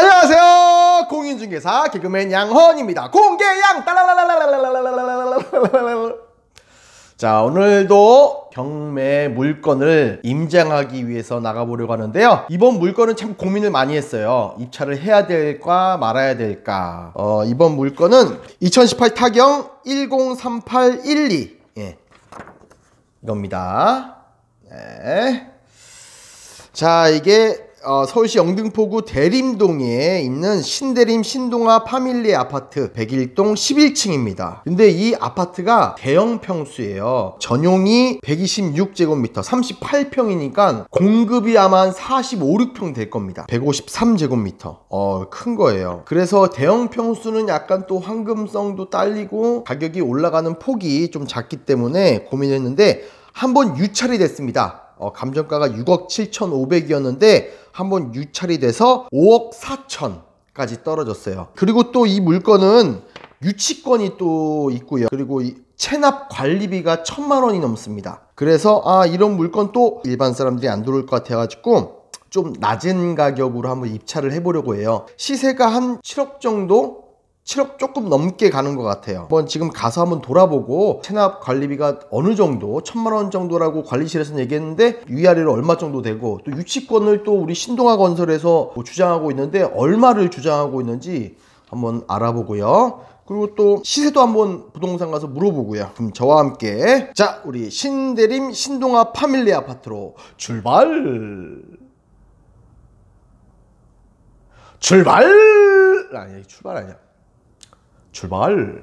안녕하세요 공인중개사 개그맨 양헌입니다 공개양 자 오늘도 경매 물건을 임장하기 위해서 나가보려고 하는데요 이번 물건은 참 고민을 많이 했어요 입찰을 해야 될까 말아야 될까 어, 이번 물건은 2018 타경 103812 예. 이겁니다 네. 자 이게 어, 서울시 영등포구 대림동에 있는 신대림 신동아 파밀리 아파트 101동 11층입니다. 근데 이 아파트가 대형 평수예요. 전용이 126제곱미터, 38평이니까 공급이 아마 한 45, 6평 될 겁니다. 153제곱미터. 어, 큰 거예요. 그래서 대형 평수는 약간 또 황금성도 딸리고 가격이 올라가는 폭이 좀 작기 때문에 고민했는데 한번 유찰이 됐습니다. 어, 감정가가 6억 7,500이었는데 한번 유찰이 돼서 5억 4천까지 떨어졌어요. 그리고 또 이 물건은 유치권이 또 있고요. 그리고 이 체납 관리비가 천만 원이 넘습니다. 그래서 아 이런 물건 또 일반 사람들이 안 들어올 것 같아가지고 좀 낮은 가격으로 한번 입찰을 해보려고 해요. 시세가 한 7억 정도 7억 조금 넘게 가는 것 같아요. 한번 지금 가서 한번 돌아보고 체납 관리비가 어느 정도 천만 원 정도라고 관리실에서는 얘기했는데 위아래로 얼마 정도 되고 또 유치권을 또 우리 신동아 건설에서 뭐 주장하고 있는데 얼마를 주장하고 있는지 한번 알아보고요. 그리고 또 시세도 한번 부동산 가서 물어보고요. 그럼 저와 함께 자 우리 신대림 신동아 파밀리 아파트로 출발. 출발 아니 출발 아니야. 출발.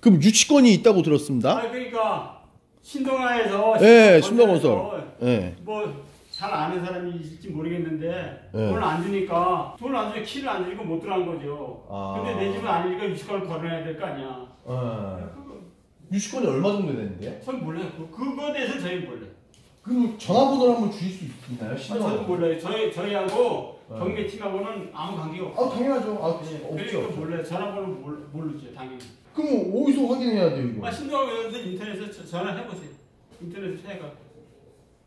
그럼 유치권이 있다고 들었습니다. 아 그러니까 신동아에서 예, 신동건설. 예. 뭐잘 아는 사람이 있을지 모르겠는데 예. 돈을 안 주니까 돈을 안 주니까 키를 안 주니까 못 들어간 거죠. 아. 근데 내 집은 아니니까 유치권을 벌어야 될 거 아니야. 유치권이 얼마 정도 되는데요? 전 몰라요. 그, 그거에 대해서 저희 몰라요. 그럼 전화번호를 한번 주실 수 있나요? 아, 저도 몰라요. 저희 저희하고 네. 경매 팀하고는 아무 관계가 없어요. 아 당연하죠. 아 그러니까 몰라요. 전화번호 몰, 모르죠 당연히. 그럼 어디서 확인해야 돼요 이거? 아 신동아에서 인터넷에서 전화해 보세요. 인터넷에 해가.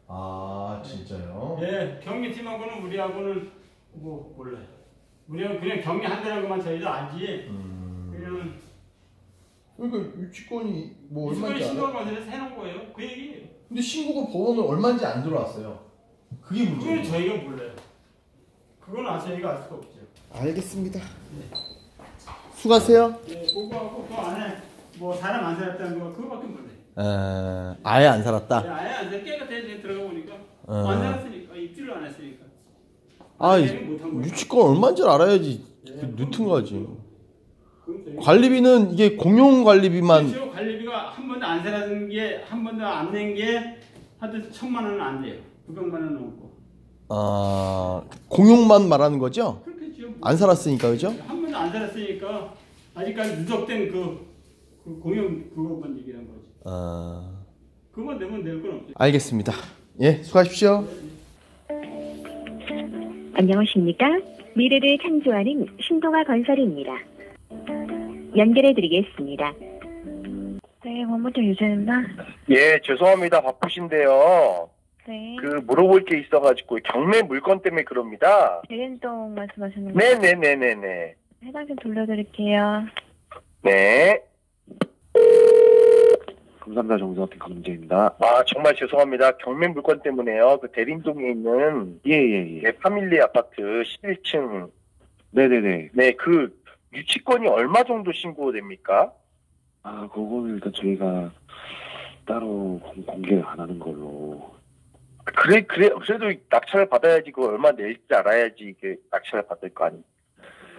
아 진짜요? 예, 경매 팀하고는 우리하고는 뭐 몰라요. 우리는 그냥 경매 한다는 것만 저희도 알지. 음. 그냥 그러니까 유치권이 뭐 얼마인지 알아? 신동관에서 해놓은 거예요. 그 얘기예요. 근데 신고가 법원은 얼마인지 안 들어왔어요. 그게 그건 문제예요. 저희가 몰라요. 그건 아 저희가 알 수가 없죠. 알겠습니다. 수고하세요. 예, 그거하고 그 안에 뭐 사람 안 살았다는 거 그거밖에 몰라요. 에, 아예 안 살았다. 예, 아예 안 살, 깨끗해 들어가 보니까 어. 안 살았으니까 입질을 안 했으니까. 아. 유치권 얼마인지 알아야지. 그 늦은 거지. 관리비는 이게 공용 관리비만 그렇죠. 관리비가 한 번도 안 살았는 게 한 번도 안 낸 게 하여튼 천만 원은 안 돼요. 900만 원은 넘고. 아 공용만 말하는 거죠? 그렇겠죠. 뭐. 안 살았으니까 그죠? 한 번도 안 살았으니까 아직까지 누적된 그, 그 공연 그것만 얘기한 거지. 아 그것만 내면 낼 건 없죠. 알겠습니다. 예 수고하십시오. 안녕하십니까? 미래를 창조하는 신동아 건설입니다. 연결해 드리겠습니다. 네, 법무팀 유재입니다. 예, 죄송합니다. 바쁘신데요. 네. 그 물어볼 게 있어가지고 경매 물건 때문에 그럽니다. 대련동 말씀하시는 거예요? 네네네네네. 해당 좀 돌려드릴게요. 네. 감사합니다. 정수학교 강재입니다. 아 정말 죄송합니다. 경매 물건 때문에요. 그 대림동에 있는 예, 예, 예. 네, 파밀리 아파트 11층. 네네네. 네, 그 유치권이 얼마 정도 신고됩니까? 아, 그거는 일단 저희가 따로 공, 공개를 안 하는 걸로. 그래, 그래, 그래도 낙찰을 받아야지 그 얼마 낼지 알아야지 이게 낙찰을 받을 거 아니.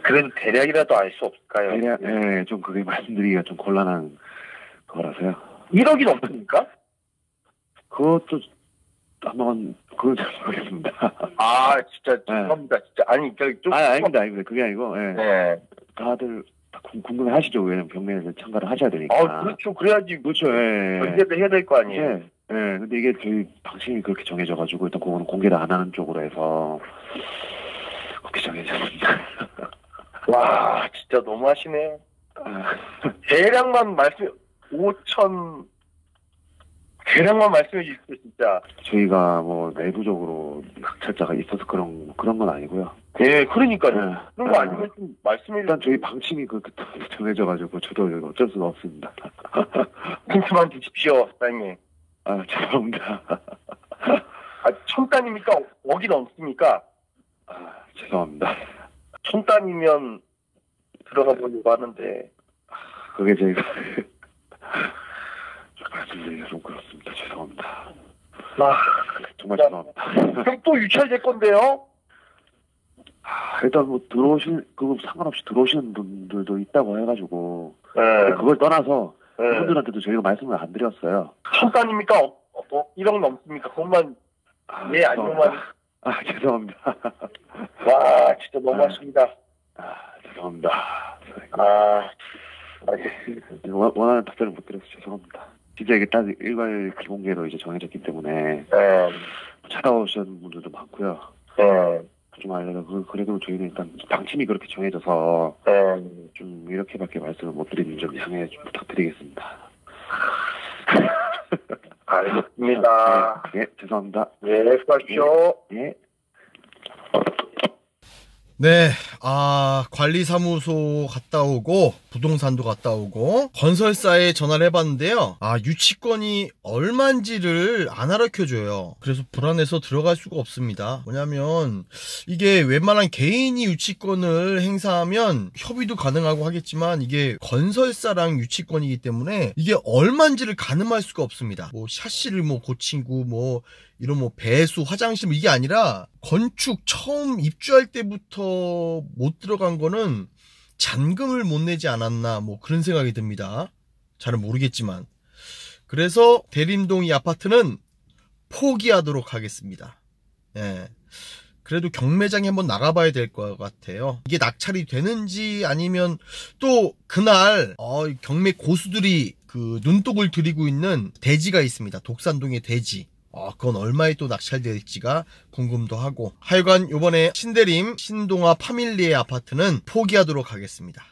그래도 대략이라도 알 수 없을까요? 대략, 예, 좀 그게 말씀드리기가 좀 곤란한 거라서요. 1억이 넘습니까? 그것도 한번, 그걸 잘 모르겠습니다. 아, 진짜 죄송합니다. 진짜 아니, 그 좀. 아, 아닙니다. 아닙니다. 그게 아니고, 예. 네. 다들 다 궁- 궁금해 하시죠. 왜냐면 경매에 참가를 하셔야 되니까. 아, 그렇죠. 그래야지 그렇죠, 예. 연계도 해야 될 거 아니에요. 예. 예, 근데 이게 저희 방침이 그렇게 정해져가지고 일단 그거는 공개를 안 하는 쪽으로 해서 그렇게 정해졌습니다. 와, 진짜 너무하시네요. 아, 대략만 말씀, 5천, 대략만 말씀해 주십시오, 진짜. 저희가 뭐 내부적으로 낙찰자가 있어서 그런 그런 건 아니고요. 예, 그러니까요. 네. 그런 거 아니면 좀 말씀해 일단. 저희 방침이 그렇게 정해져가지고 저도 어쩔 수가 없습니다. 힌트만 주십시오, 사장님. 아 죄송합니다. 아, 천 단입니까? 억이 넘습니까? 아 죄송합니다. 천 단이면 들어가 보려고 하는데. 그게 저희가 말씀드리기가 좀 그렇습니다. 죄송합니다. 아, 정말 야. 죄송합니다. 그럼 또 유찰될 건데요? 아, 일단 뭐 들어오신 그거 상관없이 들어오시는 분들도 있다고 해가지고 네. 그걸 떠나서 네. 그분들한테도 저희가 말씀을 안 드렸어요. 천 단입니까? 어, 어, 어, 1억 넘습니까? 그것만, 아, 예, 아니면, 아 죄송합니다. 와, 진짜 너무하십니다. 아 죄송합니다. 아, 알겠습니다. 원- 원하는 답변을 못 드려서 죄송합니다. 진짜 이게 딱 일괄 비공개로 이제 정해졌기 때문에 네, 찾아오시는 분들도 많고요. 네, 좀 알려서 그- 그래도 저희는 일단 방침이 그렇게 정해져서 네. 좀 이렇게밖에 말씀을 못 드리는 점 양해 좀 부탁드리겠습니다. 알겠습니다. 예, 죄송합니다. 예, 수고하십시오. 예. 네, 아, 관리사무소 갔다 오고, 부동산도 갔다 오고, 건설사에 전화를 해봤는데요. 아, 유치권이 얼만지를 안 알려줘요. 그래서 불안해서 들어갈 수가 없습니다. 뭐냐면, 이게 웬만한 개인이 유치권을 행사하면 협의도 가능하고 하겠지만, 이게 건설사랑 유치권이기 때문에, 이게 얼만지를 가늠할 수가 없습니다. 뭐, 샤시를 뭐 고치고, 뭐, 이런 뭐 배수, 화장실 뭐 이게 아니라 건축 처음 입주할 때부터 못 들어간 거는 잔금을 못 내지 않았나 뭐 그런 생각이 듭니다. 잘은 모르겠지만. 그래서 대림동 이 아파트는 포기하도록 하겠습니다. 예. 그래도 경매장에 한번 나가봐야 될 것 같아요. 이게 낙찰이 되는지 아니면 또 그날 어, 경매 고수들이 그 눈독을 들이고 있는 대지가 있습니다. 독산동의 대지. 아, 그건 얼마에 또 낙찰될지가 궁금도 하고. 하여간 요번에 신대림 신동아 파밀리의 아파트는 포기하도록 하겠습니다.